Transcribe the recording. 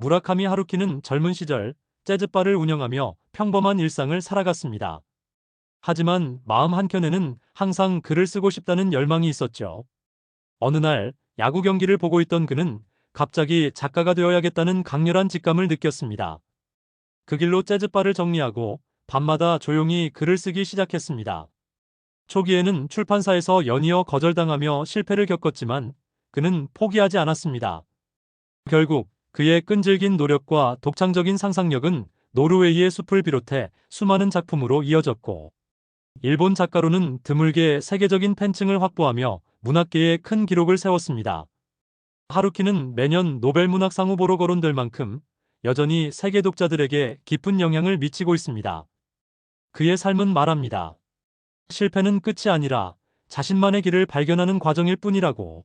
무라카미 하루키는 젊은 시절 재즈바를 운영하며 평범한 일상을 살아갔습니다. 하지만 마음 한켠에는 항상 글을 쓰고 싶다는 열망이 있었죠. 어느 날 야구 경기를 보고 있던 그는 갑자기 작가가 되어야겠다는 강렬한 직감을 느꼈습니다. 그 길로 재즈바를 정리하고 밤마다 조용히 글을 쓰기 시작했습니다. 초기에는 출판사에서 연이어 거절당하며 실패를 겪었지만 그는 포기하지 않았습니다. 결국 그의 끈질긴 노력과 독창적인 상상력은 노르웨이의 숲을 비롯해 수많은 작품으로 이어졌고 일본 작가로는 드물게 세계적인 팬층을 확보하며 문학계에 큰 기록을 세웠습니다. 하루키는 매년 노벨문학상 후보로 거론될 만큼 여전히 세계 독자들에게 깊은 영향을 미치고 있습니다. 그의 삶은 말합니다. 실패는 끝이 아니라 자신만의 길을 발견하는 과정일 뿐이라고.